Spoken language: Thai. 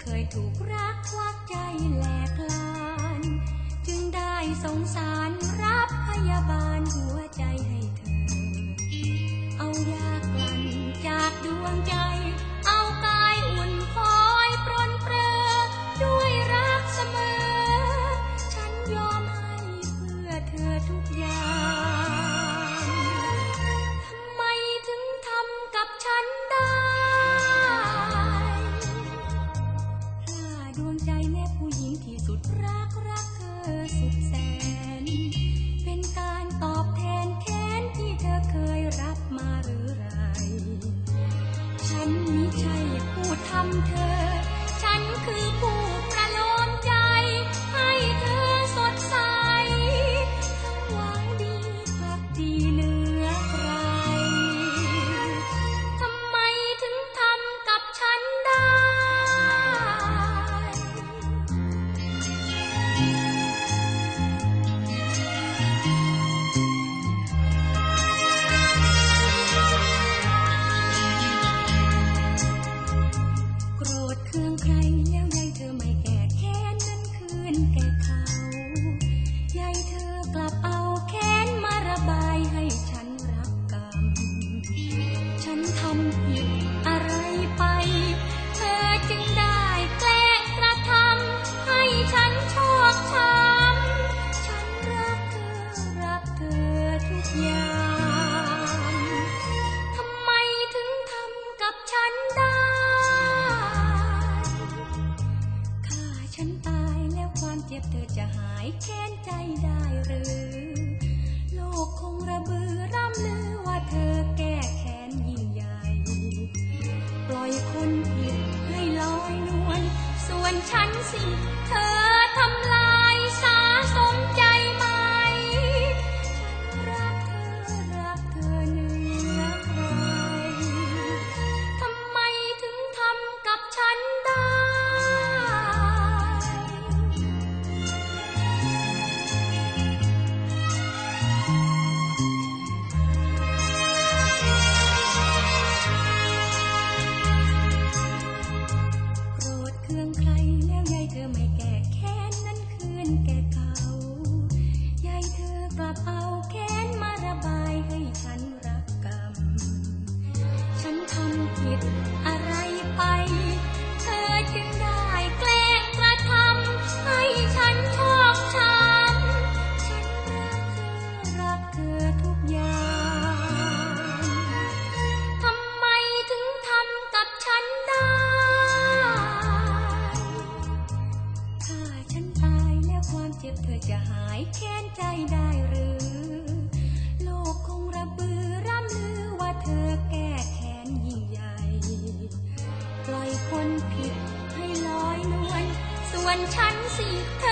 เคยถูกรักควักใจแหลกลาน จึงได้สงสารรับพยาบาลหัวใจให้เธอ เอายากลั่นจากดวงใจ เอากายอุ่นคอยปรนเปรอด้วยรักเสมอ ฉันยอมให้เพื่อเธอทุกอย่าง ดวงใจแม่ผู้หญิงที่สุดรักรักเธอสุด ความเจ็บเธอจะหายแค้นใจได้หรือ โลกคงระบือร่ำลือว่าเธอแก้แค้นยิ่งใหญ่ ปล่อยคนผิดให้ลอยนวลส่วนฉันสิเธอ